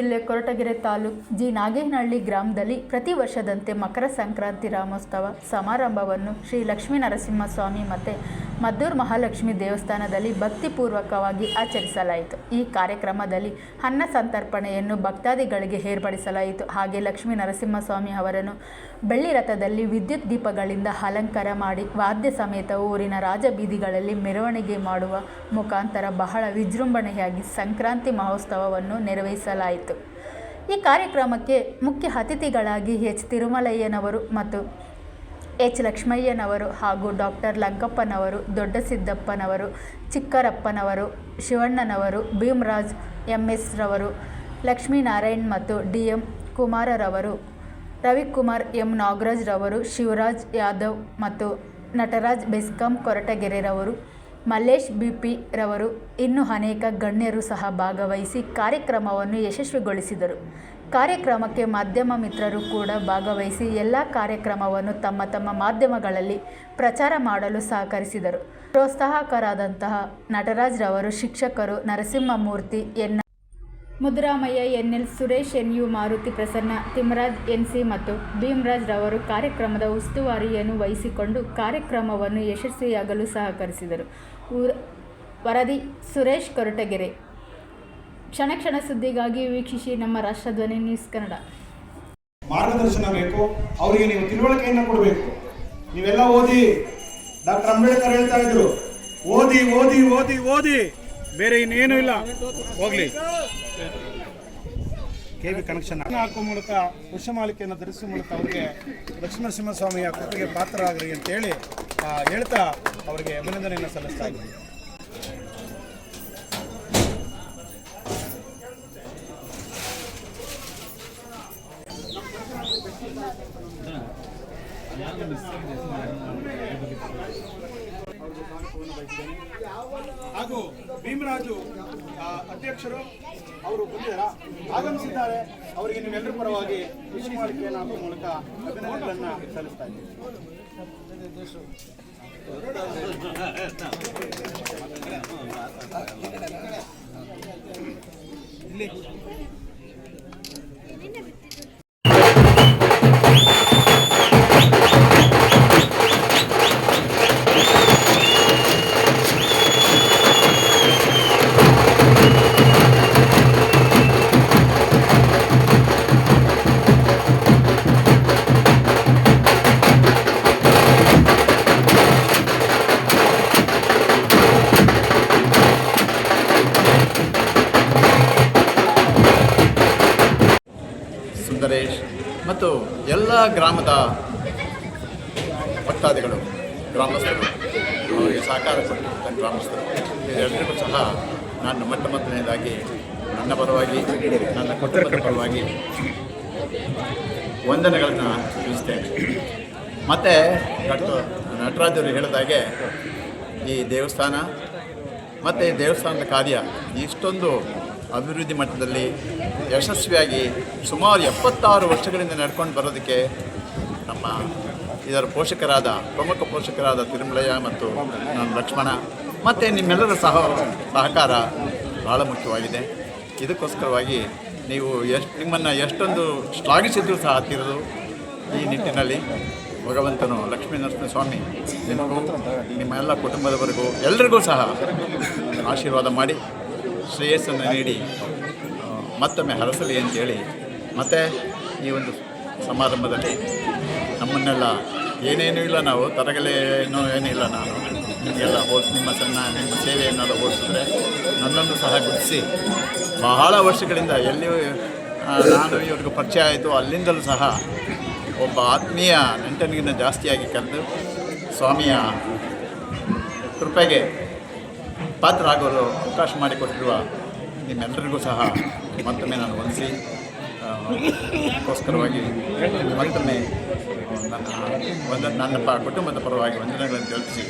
ಜಿಲ್ಲೆ ಕೊರಟಗೆರೆ ತಾಲೂಕು ಜಿ. ನಾಗೇನಹಳ್ಳಿ ಗ್ರಾಮದಲ್ಲಿ ಪ್ರತಿ ವರ್ಷದಂತೆ ಮಕರ ಸಂಕ್ರಾಂತಿ ರಾಮೋತ್ಸವ ಸಮಾರಂಭವನ್ನು ಶ್ರೀ ಲಕ್ಷ್ಮೀ ನರಸಿಂಹಸ್ವಾಮಿ ಮತ್ತು ಮದ್ದೂರು ಮಹಾಲಕ್ಷ್ಮಿ ದೇವಸ್ಥಾನದಲ್ಲಿ ಭಕ್ತಿಪೂರ್ವಕವಾಗಿ ಆಚರಿಸಲಾಯಿತು. ಈ ಕಾರ್ಯಕ್ರಮದಲ್ಲಿ ಅನ್ನ ಸಂತರ್ಪಣೆಯನ್ನು ಭಕ್ತಾದಿಗಳಿಗೆ ಏರ್ಪಡಿಸಲಾಯಿತು. ಹಾಗೆ ಲಕ್ಷ್ಮೀ ನರಸಿಂಹಸ್ವಾಮಿ ಅವರನ್ನು ಬೆಳ್ಳಿ ರಥದಲ್ಲಿ ವಿದ್ಯುತ್ ದೀಪಗಳಿಂದ ಅಲಂಕಾರ ಮಾಡಿ ವಾದ್ಯ ಸಮೇತ ಊರಿನ ರಾಜಬೀದಿಗಳಲ್ಲಿ ಮೆರವಣಿಗೆ ಮಾಡುವ ಮುಖಾಂತರ ಬಹಳ ವಿಜೃಂಭಣೆಯಾಗಿ ಸಂಕ್ರಾಂತಿ ಮಹೋತ್ಸವವನ್ನು ನೆರವೇರಿಸಲಾಯಿತು. ಈ ಕಾರ್ಯಕ್ರಮಕ್ಕೆ ಮುಖ್ಯ ಅತಿಥಿಗಳಾಗಿ ಎಚ್. ತಿರುಮಲಯ್ಯನವರು ಮತ್ತು ಎಚ್ ಲಕ್ಷ್ಮಯ್ಯನವರು ಹಾಗೂ ಡಾಕ್ಟರ್ ಲಂಕಪ್ಪನವರು, ದೊಡ್ಡ ಸಿದ್ದಪ್ಪನವರು, ಚಿಕ್ಕರಪ್ಪನವರು, ಶಿವಣ್ಣನವರು, ಭೀಮರಾಜ್ ಎಂ ಎಸ್ ರವರು ಲಕ್ಷ್ಮೀನಾರಾಯಣ್ ಮತ್ತು ಡಿ ಎಂ ಕುಮಾರರವರು, ರವಿಕುಮಾರ್ ಎಂ ನಾಗರಾಜ್ ರವರು ಶಿವರಾಜ್ ಯಾದವ್ ಮತ್ತು ನಟರಾಜ್ ಬೆಸ್ಕಾಂ ಕೊರಟಗೆರೆರವರು, ಮಲ್ಲೇಶ್ ಬಿ ಪಿ ರವರು. ಇನ್ನೂ ಅನೇಕ ಗಣ್ಯರು ಸಹ ಭಾಗವಹಿಸಿ ಕಾರ್ಯಕ್ರಮವನ್ನು ಯಶಸ್ವಿಗೊಳಿಸಿದರು. ಕಾರ್ಯಕ್ರಮಕ್ಕೆ ಮಾಧ್ಯಮ ಮಿತ್ರರು ಕೂಡ ಭಾಗವಹಿಸಿ ಎಲ್ಲ ಕಾರ್ಯಕ್ರಮವನ್ನು ತಮ್ಮ ತಮ್ಮ ಮಾಧ್ಯಮಗಳಲ್ಲಿ ಪ್ರಚಾರ ಮಾಡಲು ಸಹಕರಿಸಿದರು. ಪ್ರೋತ್ಸಾಹಕರಾದಂತಹ ನಟರಾಜ್ ರವರು ಶಿಕ್ಷಕರು Narasimhamurthy N. Mudramayya N L Suresh, N. U. Maruti Prasanna, Thimaraj, N. C. ಮತ್ತು ಭೀಮರಾಜ್ ರವರು ಕಾರ್ಯಕ್ರಮದ ಉಸ್ತುವಾರಿಯನ್ನು ವಹಿಸಿಕೊಂಡು ಕಾರ್ಯಕ್ರಮವನ್ನು ಯಶಸ್ವಿಯಾಗಲು ಸಹಕರಿಸಿದರು. ವರದಿ ಸುರೇಶ್ ಕೊರಟಗೆರೆ. ಕ್ಷಣ ಕ್ಷಣ ಸುದ್ದಿಗಾಗಿ ವೀಕ್ಷಿಸಿ ನಮ್ಮ ರಾಷ್ಟ್ರಧ್ವನಿ ನ್ಯೂಸ್ ಕನ್ನಡ. ಮಾರ್ಗದರ್ಶನ ಬೇಕು ಅವರಿಗೆ ನೀವು ತಿಳುವಳಿಕೆಯನ್ನು ಕೊಡಬೇಕು. ನೀವೆಲ್ಲ ಓದಿ ಡಾಕ್ಟರ್ ಅಂಬೇಡ್ಕರ್ ಹೇಳ್ತಾ ಇದ್ರು ಓದಿ ಓದಿ ಓದಿ ಓದಿ ಬೇರೆ ಇನ್ನೇನು ಇಲ್ಲ. ಹೋಗ್ಲಿ. ಕೆ ವಿ ಕನೆಕ್ಷನ್ ಹಾಕುವ ಮೂಲಕ ಪುಷ್ಪಮಾಲಿಕೆಯನ್ನು ಧರಿಸುವ ಮೂಲಕ ಅವರಿಗೆ ಲಕ್ಷ್ಮೀನರಸಿಂಹಸ್ವಾಮಿಯ ಪಾತ್ರ ಪಾತ್ರರಾಗ್ರಿ ಅಂತೇಳಿ ಆ, ಹೇಳ್ತಾ ಅವರಿಗೆ ಅಭಿನಂದನೆಯನ್ನು ಸಲ್ಲಿಸ್ತಾ ಇದ್ದೀನಿ. ಹಾಗೂ ಭೀಮರಾಜು ಅಧ್ಯಕ್ಷರು, ಅವರು ಬಂದಿದ್ದಾರಾ ಆಗಮಿಸಿದ್ದಾರೆ. ಅವರಿಗೆ ನೀವೆಲ್ಲರ ಪರವಾಗಿ ವಿಶ್ವಮಾಲಿಕೆಯನ್ನು ಹಾಕುವ ಮೂಲಕ ಅಭಿನಂದನೆಗಳನ್ನು ಸಲ್ಲಿಸ್ತಾ ಇದ್ದೀವಿ. ಸುಂದರೇಶ್ ಮತ್ತು ಎಲ್ಲ ಗ್ರಾಮದ ಭಕ್ತಾದಿಗಳು, ಗ್ರಾಮಸ್ಥರು, ಅವರಿಗೆ ಸಹಕಾರ ಕೊಟ್ಟಿದ್ದ ಗ್ರಾಮಸ್ಥರು. ಎಲ್ಲರಿಗೂ ಸಹ ನಾನು ಮೊಟ್ಟ ಮೊದಲನೇದಾಗಿ ನನ್ನ ಪರವಾಗಿ, ನನ್ನ ಕುಟುಂಬದ ಪರವಾಗಿ ವಂದನೆಗಳನ್ನು ತಿಳಿಸ್ತೇನೆ. ಮತ್ತು ಡಾಕ್ಟರ್ ನಟರಾಜರು ಹೇಳಿದಾಗೆ ಈ ದೇವಸ್ಥಾನ ಮತ್ತು ದೇವಸ್ಥಾನದ ಕಾರ್ಯ ಇಷ್ಟೊಂದು ಅಭಿವೃದ್ಧಿ ಮಟ್ಟದಲ್ಲಿ ಯಶಸ್ವಿಯಾಗಿ ಸುಮಾರು ಎಪ್ಪತ್ತಾರು ವರ್ಷಗಳಿಂದ ನಡ್ಕೊಂಡು ಬರೋದಕ್ಕೆ ನಮ್ಮ ಇದರ ಪೋಷಕರಾದ, ಪ್ರಮುಖ ಪೋಷಕರಾದ ತಿರುಮಲಯ್ಯ ಮತ್ತು ನಾನು ಲಕ್ಷ್ಮಣ ಮತ್ತು ನಿಮ್ಮೆಲ್ಲರ ಸಹ ಸಹಕಾರ ಭಾಳ ಮುಖ್ಯವಾಗಿದೆ. ಇದಕ್ಕೋಸ್ಕರವಾಗಿ ನೀವು ಎಷ್ಟು, ನಿಮ್ಮನ್ನು ಎಷ್ಟೊಂದು ಶ್ಲಾಘಿಸಿದ್ರು ಸಹ ಹತ್ತಿರದು ಈ ನಿಟ್ಟಿನಲ್ಲಿ. ಭಗವಂತನು, ಲಕ್ಷ್ಮೀ ನರಸಿಂಹಸ್ವಾಮಿ ನಿಮಗೂ, ನಿಮ್ಮ ಎಲ್ಲ ಕುಟುಂಬದವರೆಗೂ ಎಲ್ಲರಿಗೂ ಸಹ ಆಶೀರ್ವಾದ ಮಾಡಿ. ಶ್ರೇಯಸ್ಸನ್ನು ನೀಡಿ ಮತ್ತೊಮ್ಮೆ ಹರಸಲಿ ಅಂತೇಳಿ ಮತ್ತು ಈ ಒಂದು ಸಮಾರಂಭದಲ್ಲಿ ನಮ್ಮನ್ನೆಲ್ಲ ಏನೇನೂ ಇಲ್ಲ ನಾವು ತರಗಲೇನೋ ಏನಿಲ್ಲ ನಾನು. ನಿಮಗೆಲ್ಲ ಹೋಲ್ ನಿಮ್ಮ ಸಣ್ಣ ನಿಮ್ಮ ಸೇವೆಯನ್ನೆಲ್ಲ ಹೋಲಿಸಿದ್ರೆ ನನ್ನನ್ನು ಸಹ ಗುರುತಿಸಿ ಬಹಳ ವರ್ಷಗಳಿಂದ ಎಲ್ಲಿ ಆ, ನಾನು ಇವ್ರಿಗೂ ಪರಿಚಯ ಆಯಿತು ಅಲ್ಲಿಂದಲೂ ಸಹ ಒಬ್ಬ ಆತ್ಮೀಯ ನೆಂಟನಿಗಿಂತ ಜಾಸ್ತಿಯಾಗಿ ಕರೆದು ಸ್ವಾಮಿಯ ಕೃಪೆಗೆ ಪಾತ್ರರಾಗಲು ಅವಕಾಶ ಮಾಡಿಕೊಟ್ಟಿರುವ ನಿಮ್ಮೆಲ್ಲರಿಗೂ ಸಹ ಮತ್ತೊಮ್ಮೆ ನಾನು ವಂದಿಸಿ ಅದಕ್ಕೋಸ್ಕರವಾಗಿ ಮತ್ತೊಮ್ಮೆ ನನ್ನ ಒಂದು ನನ್ನ ಕುಟುಂಬದ ಪರವಾಗಿ ವಂದನೆಗಳನ್ನು ತಿಳಿಸಿ